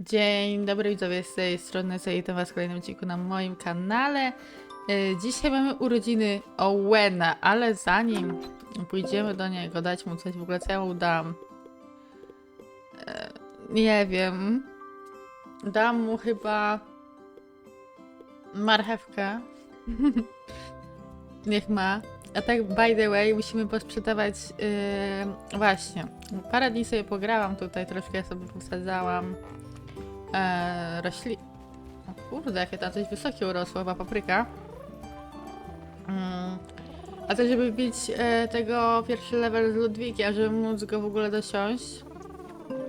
Dzień dobry widzowie, z tej strony witam was w kolejnym odcinku na moim kanale. E, Dzisiaj mamy urodziny Owena, ale zanim pójdziemy do niego, dać mu coś, w ogóle co ja mu dam? E, Nie wiem. Dam mu chyba marchewkę. Niech ma. A tak, by the way, musimy posprzedawać. Yy, właśnie. Parę dni sobie pograłam tutaj, troszkę sobie posadzałam e, rośli... O kurde, jakie tam coś wysokie urosło, chyba papryka. Mm. A to żeby bić e, tego pierwszy level z Ludwikiem, żeby móc go w ogóle dosiąść.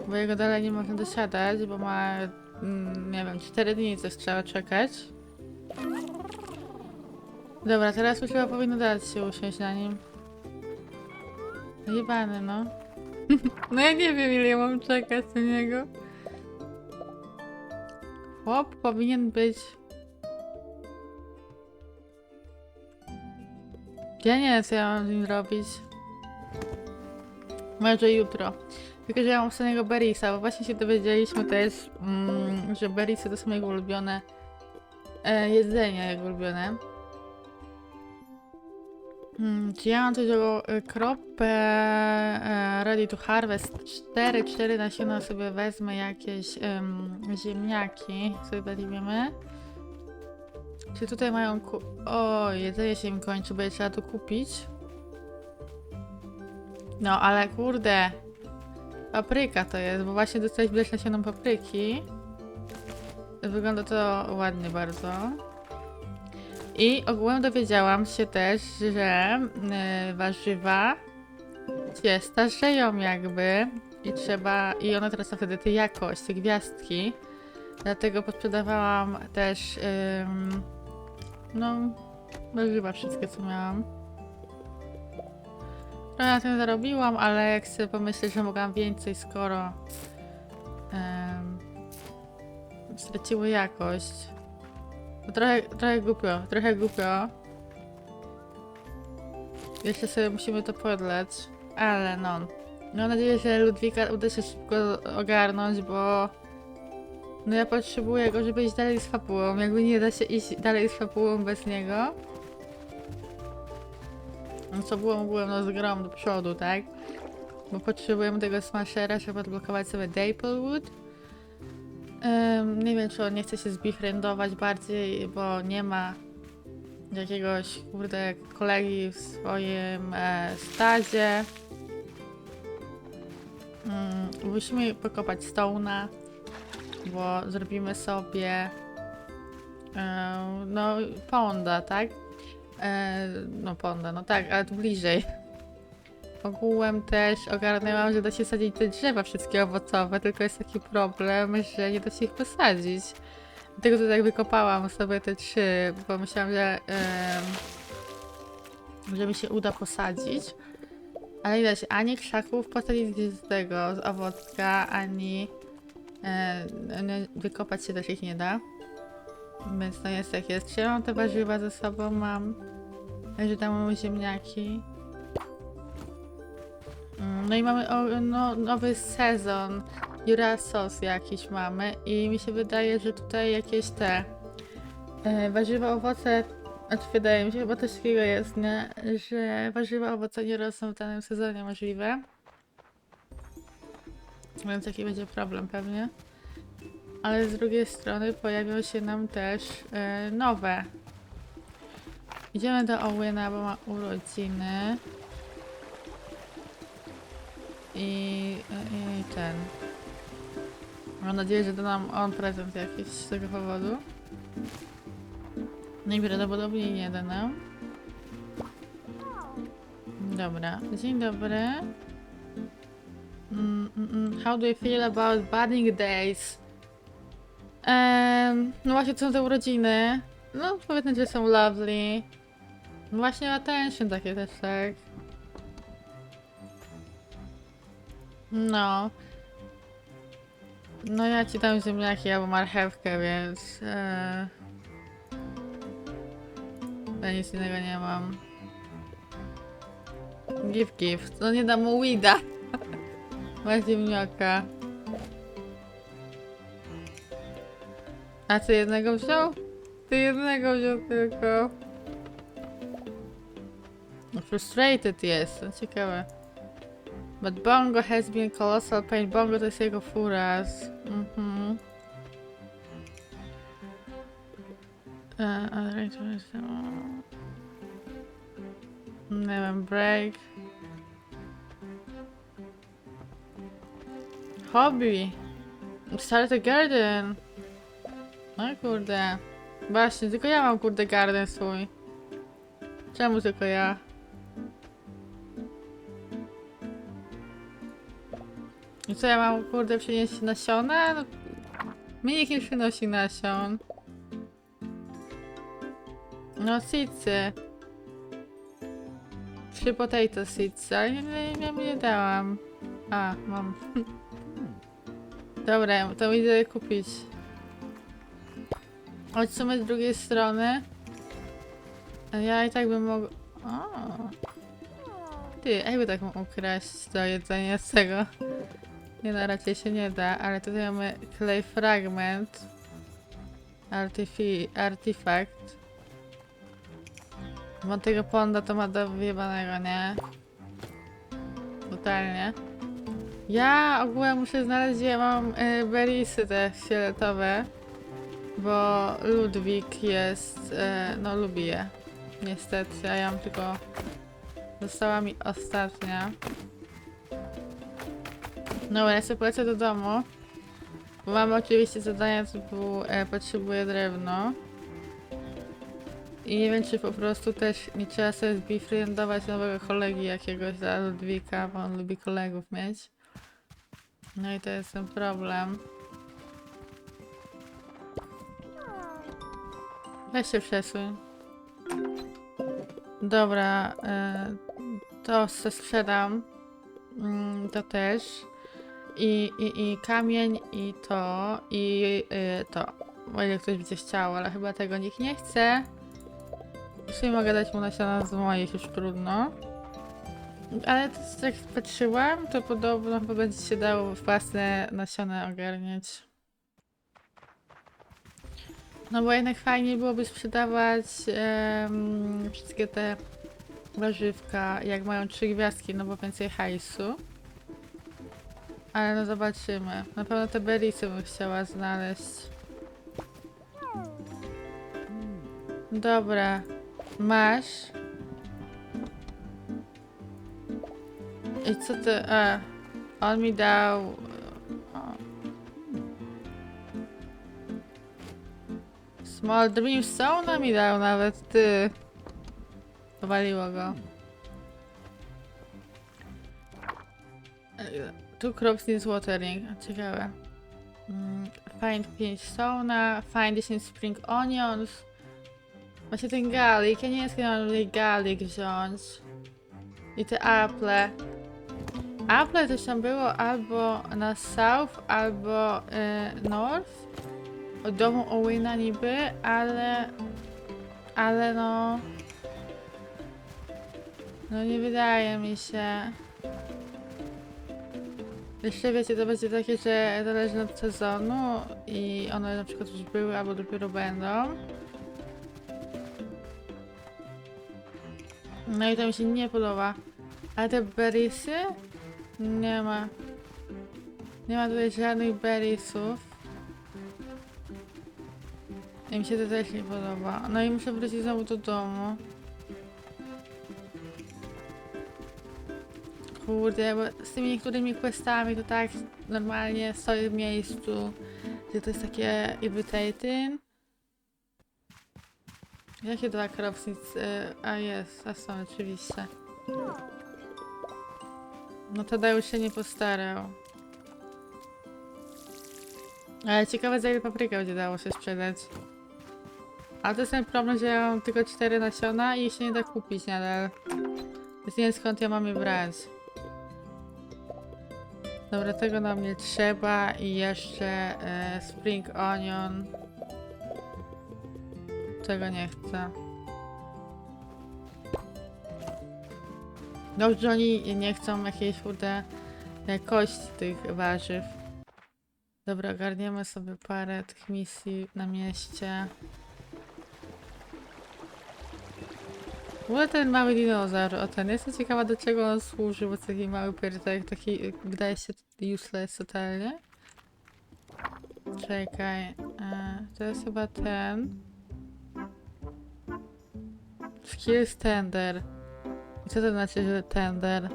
Bo jego dalej nie można dosiadać, bo ma, mm, nie wiem, 4 dni coś trzeba czekać. Dobra, teraz już chyba powinno dać się usiąść na nim. Jebany, no. no ja nie wiem, ile ja mam czekać na niego. Chłop powinien być. Ja nie wiem, co ja mam z nim robić. Może jutro. Tylko, że ja mam samego Berisa, bo właśnie się dowiedzieliśmy też, mm, że Berisy to są jego ulubione e, jedzenia, jego ulubione. Hmm, czy ja mam coś do e, kropę e, ready to harvest 4, 4 nasiona sobie wezmę jakieś em, ziemniaki sobie weźmiemy. Czy tutaj mają ku... O, jedzenie się im kończy, będzie trzeba to kupić. No, ale kurde. Papryka to jest, bo właśnie dostaliśmy też nasioną papryki. Wygląda to ładnie bardzo. I ogółem dowiedziałam się też, że y, warzywa się starzeją jakby i trzeba, i one tracą wtedy tę jakość, te gwiazdki. Dlatego podsprzedawałam też, ym, no, warzywa wszystkie co miałam. Trochę na tym zarobiłam, ale jak sobie pomyślę, że mogłam więcej, skoro ym, straciły jakość. Trochę, trochę głupio, trochę głupio. Jeszcze sobie musimy to podleć, ale no. Mam nadzieję, że Ludwika uda się szybko ogarnąć, bo no ja potrzebuję go, żeby iść dalej z fabułą. Jakby nie da się iść dalej z fabułą bez niego. No co było, byłem no z do przodu, tak? Bo potrzebujemy tego smashera, żeby odblokować sobie Daplewood. Nie wiem, czy on nie chce się zbifrendować bardziej, bo nie ma jakiegoś, kurde, kolegi w swoim e. Ym, musimy pokopać Stone'a, bo zrobimy sobie no, ponda, tak? E, no ponda, no tak, ale tu bliżej. Ogółem też ogarnęłam, że da się sadzić te drzewa wszystkie owocowe, tylko jest taki problem, że nie da się ich posadzić. Dlatego to tak wykopałam sobie te trzy, bo myślałam, że, em, że mi się uda posadzić. Ale się ani krzaków posadzić z tego, z owocka, ani no, wykopać się też ich nie da. Więc no jest jak jest. Trzymam te warzywa ze sobą, mam. Że tam mamy ziemniaki. No i mamy o, no, nowy sezon. Jura sos jakiś mamy i mi się wydaje, że tutaj jakieś te e, warzywa, owoce, znaczy wydaje mi się, chyba coś takiego jest, nie? Że warzywa, owoce nie rosną w danym sezonie możliwe. Więc jaki będzie problem pewnie. Ale z drugiej strony pojawią się nam też e, nowe. Idziemy do Owena, bo ma urodziny. I, i ten. Mam nadzieję, że da nam on prezent jakiś z tego powodu. Najprawdopodobniej nie da nam. Dobra, dzień dobry. Mm, mm, mm. How do you feel about budding days? No właśnie, to są te urodziny. No, powiedzmy, że są lovely. No właśnie, attention takie też, tak. No. No ja ci dam ziemniaki albo marchewkę, więc... E... Ja nic innego nie mam. Gift gift. No nie dam mu weeda. Ma ziemniaka. A ty jednego wziął? Ty jednego wziął tylko. No, Frustrated jest, to ciekawe. But Bongo has been colossal pain. Bongo to jest jego furas. Mhm. O. Nie wiem, break. Hobby. Start a garden. No kurde. Właśnie, tylko ja mam kurde garden swój. Czemu tylko ja? I co ja mam kurde przynieść nasiona? No, mi nikt nie przynosi nasion. No seedsy. Trzy potato seeds, ale nie, nie, nie, nie dałam. A, mam. Dobra, to idę kupić. Sumie z drugiej strony. Ja i tak bym mogła... Ty, jakby tak mógł ukraść to jedzenie z tego? Nie no, raczej się nie da, ale tutaj mamy clay fragment. Artifi artifact. Bo tego ponda to ma do wyjebanego, nie? Totalnie. Ja ogółem muszę znaleźć, gdzie ja mam y, berisy te fioletowe. Bo Ludwik jest, e, no lubi je. Niestety, a ja mam tylko... Została mi ostatnia. Dobra, ja sobie polecę do domu. Bo mamy oczywiście zadania typu e, potrzebuję drewno. I nie wiem, czy po prostu też nie trzeba sobie zbefriendować nowego kolegi jakiegoś dla Ludwika, bo on lubi kolegów mieć. No i to jest ten problem. Weź się przesuń. Dobra, e, to se sprzedam. Mm, to też. I, i, I kamień, i to, i y, to. O ile ktoś by coś chciał, ale chyba tego nikt nie chce. Sumie mogę dać mu nasiona z moich, już trudno. Ale to, jak patrzyłam, to podobno chyba będzie się dało własne nasiona ogarniać. No bo jednak fajnie byłoby sprzedawać wszystkie te warzywka, jak mają trzy gwiazdki, no bo więcej hajsu. Ale no zobaczymy. Na pewno te berisy bym chciała znaleźć. Dobra. Masz. I co ty... A, on mi dał... Small Dream Stone mi dał nawet, ty. Powaliło go. Two crops needs watering. Ciekawe. Mm, Find 5 stone'a, find 10 spring onions. Właśnie ten garlic, ja nie wiem skąd mam tutaj garlic wziąć. I te apple. Apple też tam było albo na south, albo y, north. Od domu Owena niby, ale... Ale no... No nie wydaje mi się. Jeszcze wiecie, to będzie takie, że zależy od sezonu i one na przykład już były albo dopiero będą. No i to mi się nie podoba. Ale te berries Nie ma. Nie ma tutaj żadnych berriesów. I mi się to też nie podoba. No i muszę wrócić znowu do domu. Kurde, bo z tymi niektórymi questami to tak normalnie stoję w miejscu, gdzie to jest takie irritating. Jakie dwa kierownicy? A jest, a są oczywiście. No Tadeusz się nie postarał. Ale ciekawe za ile papryka będzie dało się sprzedać. A to jest ten problem, że ja mam tylko cztery nasiona i się nie da kupić nadal. Więc nie wiem skąd ja mam je brać. Dobra, tego nam nie trzeba i jeszcze e, spring onion. Tego nie chcę. Dobrze, oni nie chcą jakiejś kurde e, kości tych warzyw. Dobra, ogarniemy sobie parę tych misji na mieście. Ogóle ten mały dinozaur, o ten, jestem ciekawa do czego on służy, bo taki mały pierdak, taki wydaje się useless totalnie. Czekaj, e, to jest chyba ten. Skills tender. Co to znaczy, że tender?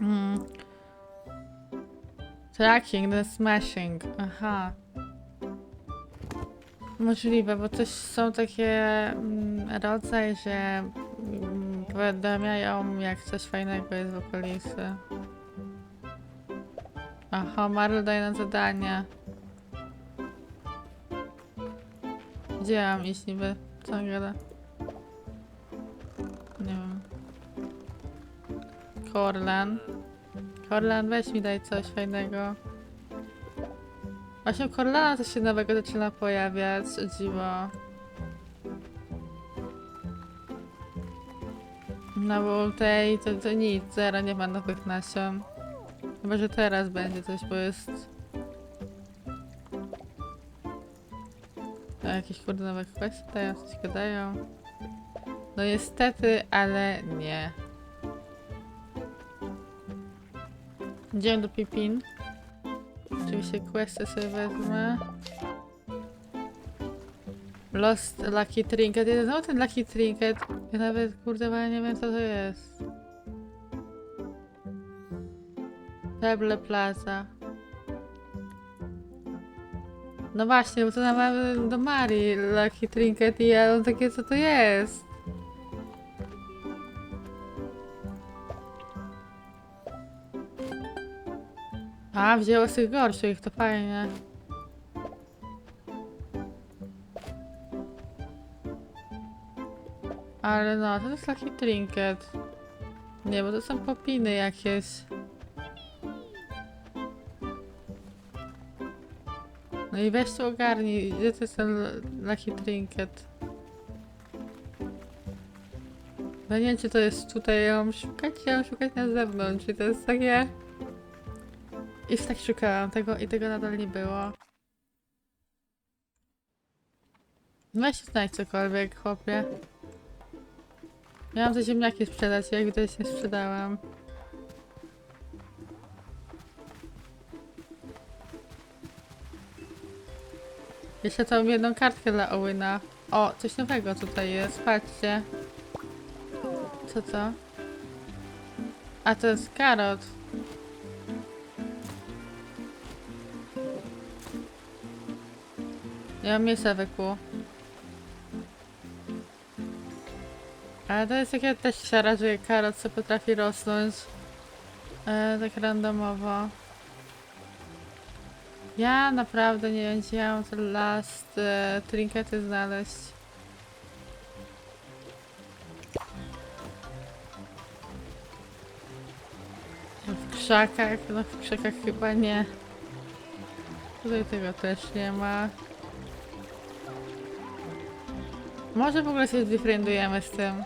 Mm. Tracking, the smashing. Aha. Możliwe, bo też są takie mm, rodzaje, że mm, powiadamiają jak coś fajnego jest w okolicy. Aha, Marl daje nam zadanie. Gdzie mam iść niby? Co on gada? Nie wiem. Korlan. Korlan, weź mi daj coś fajnego. Właśnie u Korlana coś się nowego zaczyna pojawiać, o dziwo. Bo u tej to, to nic, zero nie ma nowych nasion. Chyba, że teraz będzie coś, bo jest... A jakieś kurde nowe kwestie dają, coś gadają. No niestety, ale nie. Idziemy do Pipin. Oczywiście questy sobie wezmę. Lost Lucky Trinket. Jeden znowu ten Lucky Trinket. Ja nawet kurde nie wiem co to jest. Pebble Plaza. No właśnie, bo to nawet do Marii Lucky Trinket i ja mam takie co to jest. A, wzięło z tych gorszych, to fajnie. Ale no, to jest taki trinket. Nie, bo to są popiny jakieś. No i weź tu ogarnij, gdzie to jest ten Lucky Trinket? No nie wiem, czy to jest tutaj, ja mam szukać, ja mam szukać na zewnątrz, czy to jest takie... Już tak szukałam tego i tego nadal nie było. Weź znajdź cokolwiek, chłopie. Miałam te ziemniaki sprzedać, jak widać nie sprzedałam. Jeszcze tą jedną kartkę dla Owyna. O, coś nowego tutaj jest, patrzcie. Co to? A to jest karot. Nie mam miejsca wyku. Ale to jest takie też siara, że karot co potrafi rosnąć. E, tak randomowo. Ja naprawdę nie wiem, gdzie ja mam te last e, trinkety znaleźć. W krzakach, no w krzakach chyba nie. Tutaj tego też nie ma. Może w ogóle się zdyfrendujemy z tym.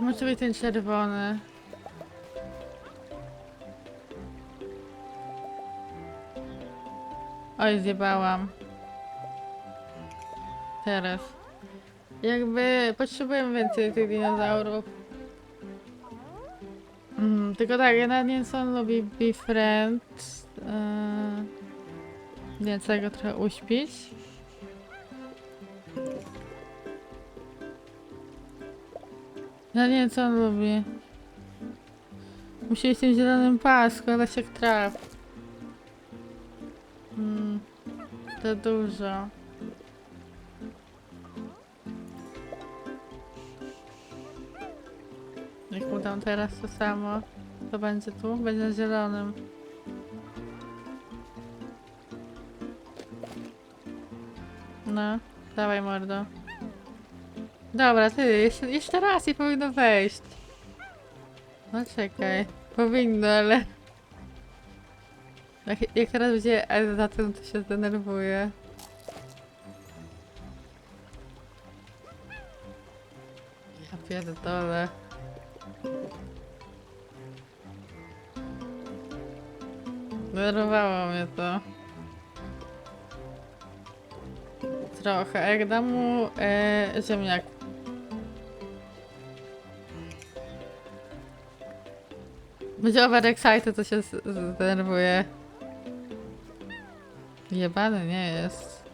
Może być ten czerwony. Oj, zjebałam. Teraz. Jakby potrzebujemy więcej tych dinozaurów. Mm, tylko tak, on lubi befriend. Yy, nie, chcę go trochę uśpić. Ja nie wiem co on lubi. Musi iść tym zielonym pasku, ale się traf. Mm, to dużo. Jak mu dam teraz to samo, to będzie tu, będzie zielonym. No, dawaj mordo. Dobra, ty, jeszcze, jeszcze raz i powinno wejść. No czekaj, powinno, ale... Jak, jak teraz będzie S za tym, to się zdenerwuję. pierdolę. Denerwowało mnie to. Trochę. Jak dam mu e, ziemniak. Będzie overexcited, to się zdenerwuje. Jebany nie jest.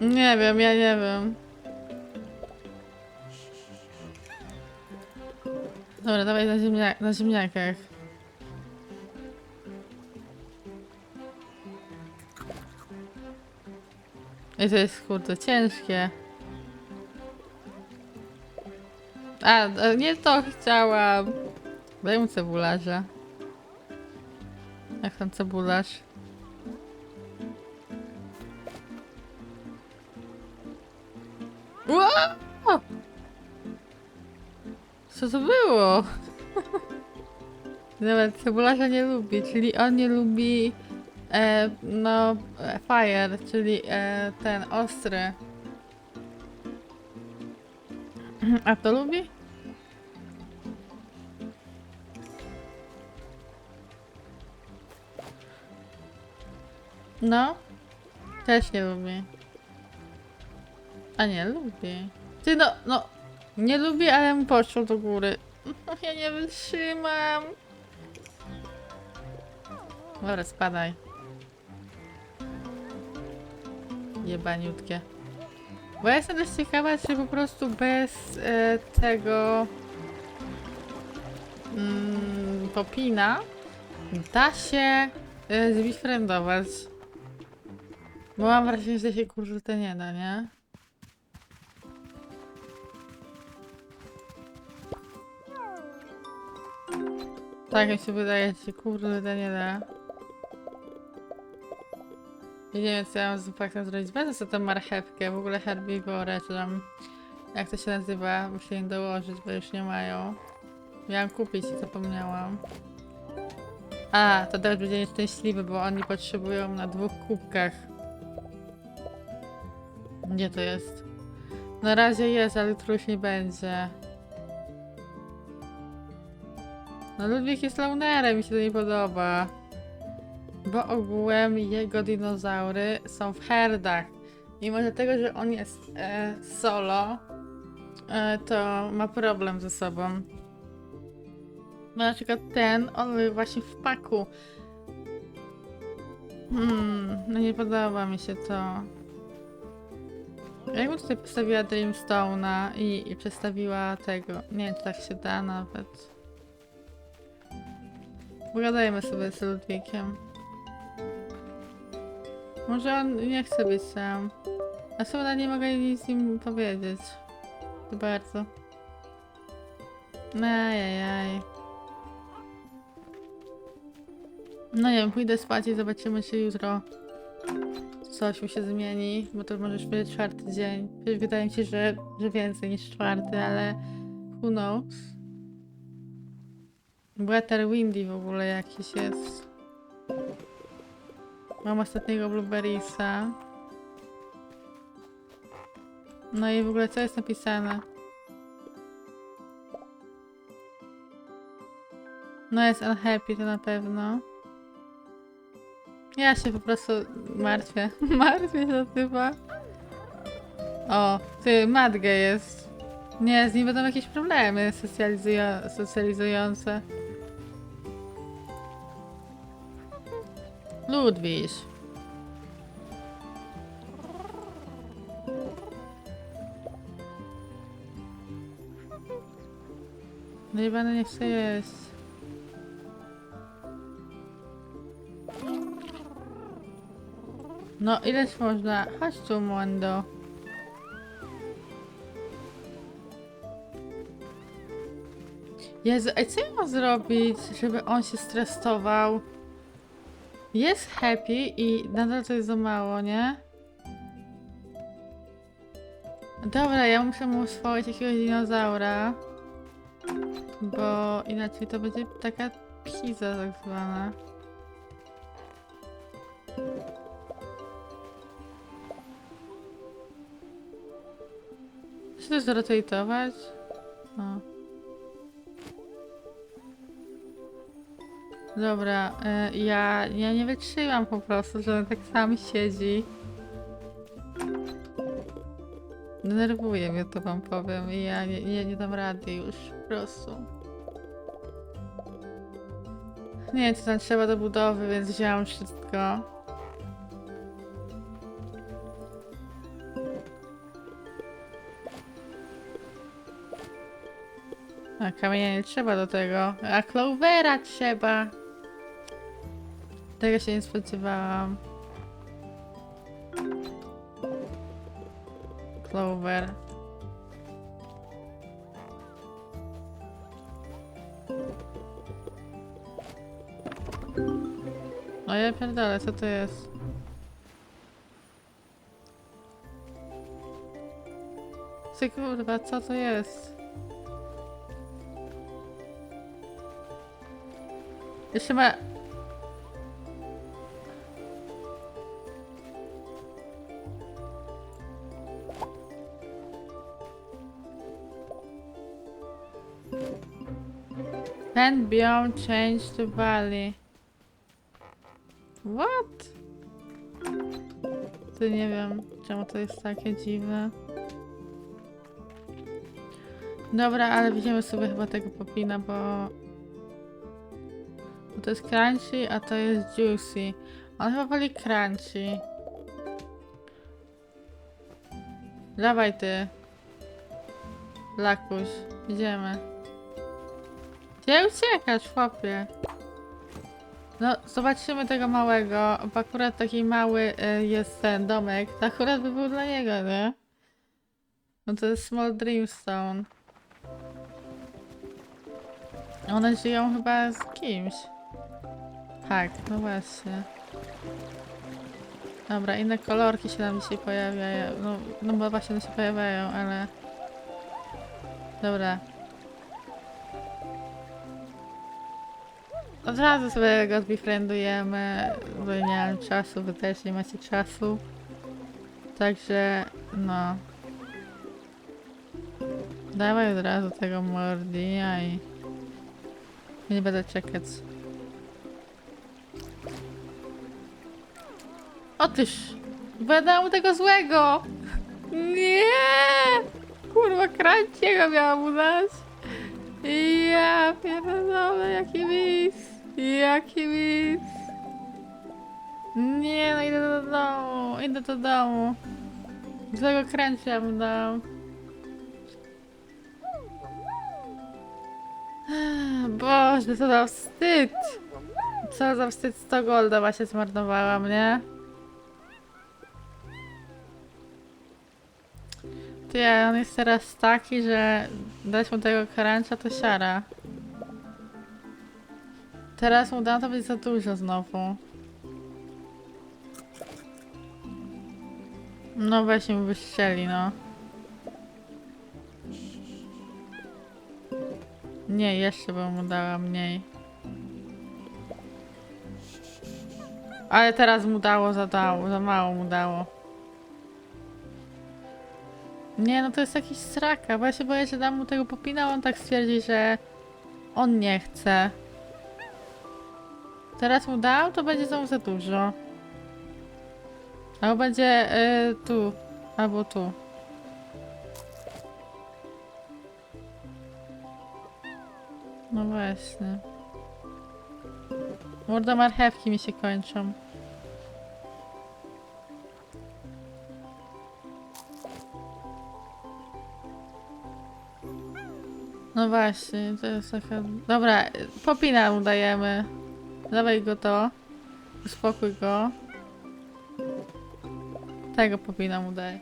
Nie wiem, ja nie wiem. Dobra, dawaj na, ziemnia na ziemniakach. I to jest kurde ciężkie. A, nie to chciałam. Daj mu cebularza. Jak tam cebularz? Co to było? Nawet cebularza nie lubi, czyli on nie lubi e, no e, fire, czyli e, ten ostry. A to lubi? No, też nie lubi. A nie, lubi. Ty no, no, nie lubi, ale mu poszło do góry. Ja nie wytrzymam. Dobra, spadaj. Jebaniutkie. Bo ja jestem też ciekawa, czy po prostu bez e, tego mm, popina da się e. Bo mam wrażenie, że się kurde nie da, nie? Tak mi się wydaje, że się kurde nie da. Nie wiem co ja mam z faktem zrobić. Będę sobie tę marchewkę, w ogóle herbiworę, czy tam jak to się nazywa, muszę im dołożyć, bo już nie mają. Miałam kupić i zapomniałam. A, to też będzie nieszczęśliwy, bo oni potrzebują na dwóch kubkach. Gdzie to jest? Na razie jest, ale jutro już nie będzie. No Ludwik jest launerem, mi się to nie podoba. Bo ogółem jego dinozaury są w herdach. Mimo tego, że on jest e, solo, e, to ma problem ze sobą. No na przykład ten, on właśnie w paku. Hmm, no nie podoba mi się to. Jakbym tutaj postawiła Dreamstone'a i, i przestawiła tego. Nie wiem, czy tak się da nawet. Pogadajmy sobie z Ludwikiem. Może on nie chce być sam. A sobie nie mogę nic z nim powiedzieć. To bardzo. Ajajaj. No nie wiem, pójdę spać i zobaczymy czy jutro coś mi się zmieni, bo to może już będzie czwarty dzień. Wydaje mi się, że, że więcej niż czwarty, ale who knows. Weather windy w ogóle jakiś jest. Mam ostatniego blueberrysa. No i w ogóle co jest napisane? No jest unhappy to na pewno. Ja się po prostu martwię. martwię się chyba. O, ty, Madge jest. Nie, z nim będą jakieś problemy socjalizują- socjalizujące. I będę nie chce jeść. No ileż można? Chodź tu, Mondo. Jezu, a co ja mam zrobić, żeby on się stresował? Jest happy i nadal to jest za mało, nie? Dobra, ja muszę mu oswoić jakiegoś dinozaura. Bo inaczej to będzie taka pizza tak zwana. też zrotoitować? O. Dobra, y, ja, ja nie wytrzymam po prostu, że on tak sam siedzi. Denerwuje mnie to wam powiem i ja nie, nie, nie dam rady już po prostu. Nie wiem co tam trzeba do budowy, więc wziąłem wszystko. A kamienia nie trzeba do tego. A Clovera trzeba. Tego się nie spodziewałam. Clover. O ja pierdolę, co to jest? Ty kurwa, co to jest? Jeszcze ma... Biome change to valley. What? To nie wiem, czemu to jest takie dziwne. Dobra, ale weźmiemy sobie chyba tego popina, bo... bo to jest crunchy, a to jest juicy. On chyba woli crunchy. Dawaj ty. Lakuś, idziemy. Gdzie uciekasz, chłopie? No, zobaczymy tego małego, bo akurat taki mały y, jest ten domek. To akurat by był dla niego, nie? No to jest Small Dreamstone. One żyją chyba z kimś. Tak, no właśnie. Dobra, inne kolorki się nam dzisiaj pojawiają. No, no bo właśnie one się pojawiają, ale... Dobra. Od razu sobie go zbefriendujemy, bo nie mam czasu, wy też nie macie czasu. Także, no. Dawaj od razu tego Mordia i... Nie będę czekać. Otyż! Będę mu tego złego! Nie! Kurwa, kranciego miałam mu dać! Ja pierdolę, jaki mis! Jaki mis! Nie no, idę do domu, idę do domu. Złego kręcia mu dam. Boże, co za wstyd! Co za wstyd, 100 golda właśnie zmarnowałam, nie? Ty, on jest teraz taki, że dać mu tego cruncha to siara. Teraz mu dam to być za dużo znowu. No weźmy mu wyścieli, no. Nie, jeszcze bym mu dała mniej. Ale teraz mu dało za dało, za mało mu dało. Nie, no to jest jakiś sraka, bo ja się że dam mu tego popina, a on tak stwierdzi, że on nie chce. Teraz mu dał, to będzie znowu za dużo. Albo będzie y, tu, albo tu. No właśnie. Morda marchewki mi się kończą. No właśnie, to jest taka... Dobra, popina mu dajemy. Dawaj go to. Uspokój go. Tego popina mu daj.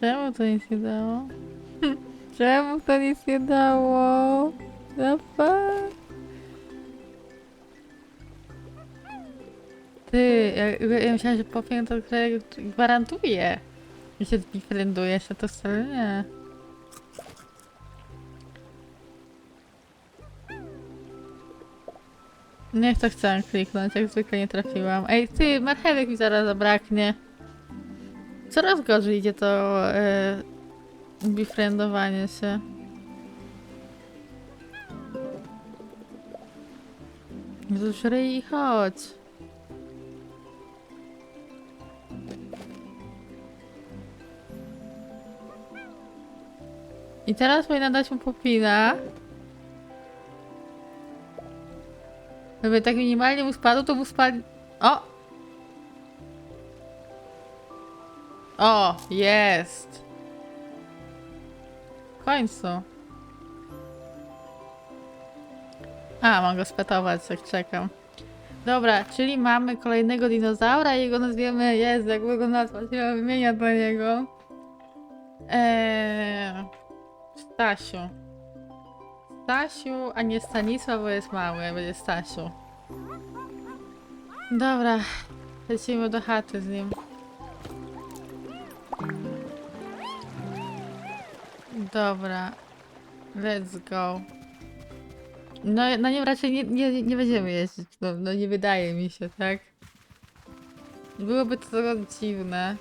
Czemu to nic nie dało? Czemu to nic nie dało? Zapa. Ty, ja, ja myślałam, że Poppy to gwarantuje. I się zbifrendujesz, a to wcale nie. Nie w to chciałam kliknąć, jak zwykle nie trafiłam. Ej, ty, marchewek mi zaraz zabraknie. Coraz gorzej idzie to e, befriendowanie się. Jezus, ryj, chodź. I teraz powinna dać mu popina. Gdyby tak minimalnie mu spadł, to mu spadł... O! O, jest! Końcu. A, mam go spetować, jak czekam. Dobra, czyli mamy kolejnego dinozaura i jego nazwiemy... Jezu, jak go nazwać? Nie mam imienia do niego. Eee... Stasiu. Stasiu, a nie Stanisław, bo jest mały, będzie Stasiu. Dobra, lecimy do chaty z nim. Dobra, let's go. No, na nim raczej nie, nie, nie będziemy jeździć, no, no nie wydaje mi się, tak? Byłoby to dziwne.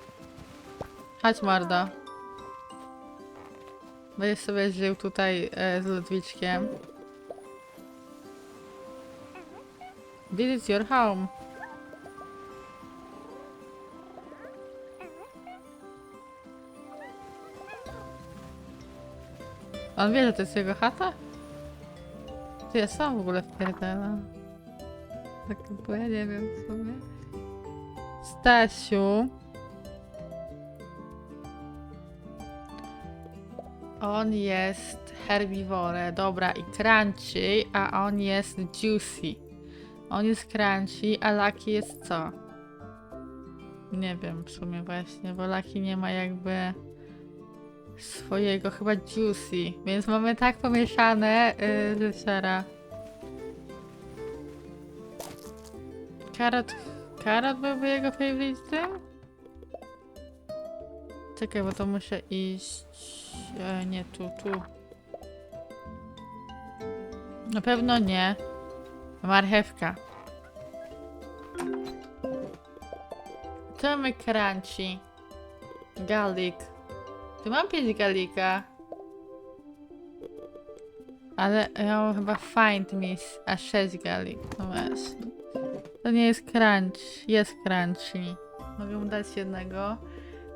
Chodź, mordo. Będziesz sobie żył tutaj e, z Ludwiczkiem. This is your home. On wie, że to jest jego chata? Ty ja sam w ogóle wpierdalam. Tak, bo ja nie wiem w sumie. Stasiu. On jest herbivore, dobra, i crunchy, a on jest juicy. On jest crunchy, a Lucky jest co? Nie wiem w sumie właśnie, bo Lucky nie ma jakby swojego chyba juicy, więc mamy tak pomieszane, yy, że siara. Karot, karot byłby jego favorite? Czekaj, bo to muszę iść. E, nie, tu, tu. Na pewno nie. Marchewka. Co mamy crunchy? Garlic. Tu mam pięć galika. Ale ja mam chyba find miss, a 6 galik. No właśnie. To nie jest crunch. Jest crunchy. Mogę mu dać jednego.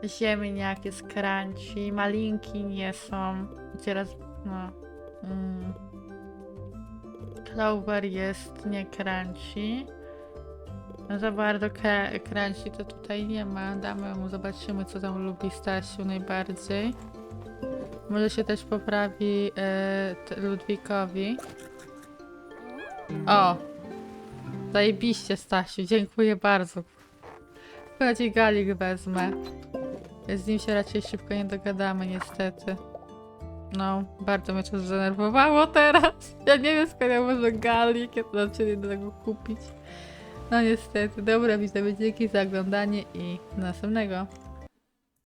Ziemniak jest crunchy, malinki nie są. Teraz, no. Mm. Clover jest nie crunchy. No za bardzo cra- crunchy to tutaj nie ma. Damy mu, zobaczymy co tam lubi Stasiu najbardziej. Może się też poprawi e, Ludwikowi. O! Zajebiście Stasiu, dziękuję bardzo. Chodzi galik wezmę. Z nim się raczej szybko nie dogadamy, niestety. No, bardzo mnie to zdenerwowało teraz. Ja nie wiem skąd ja może galik, ja to znaczy nie do tego kupić. No niestety. Dobra, widzowie, dzięki za oglądanie i do następnego.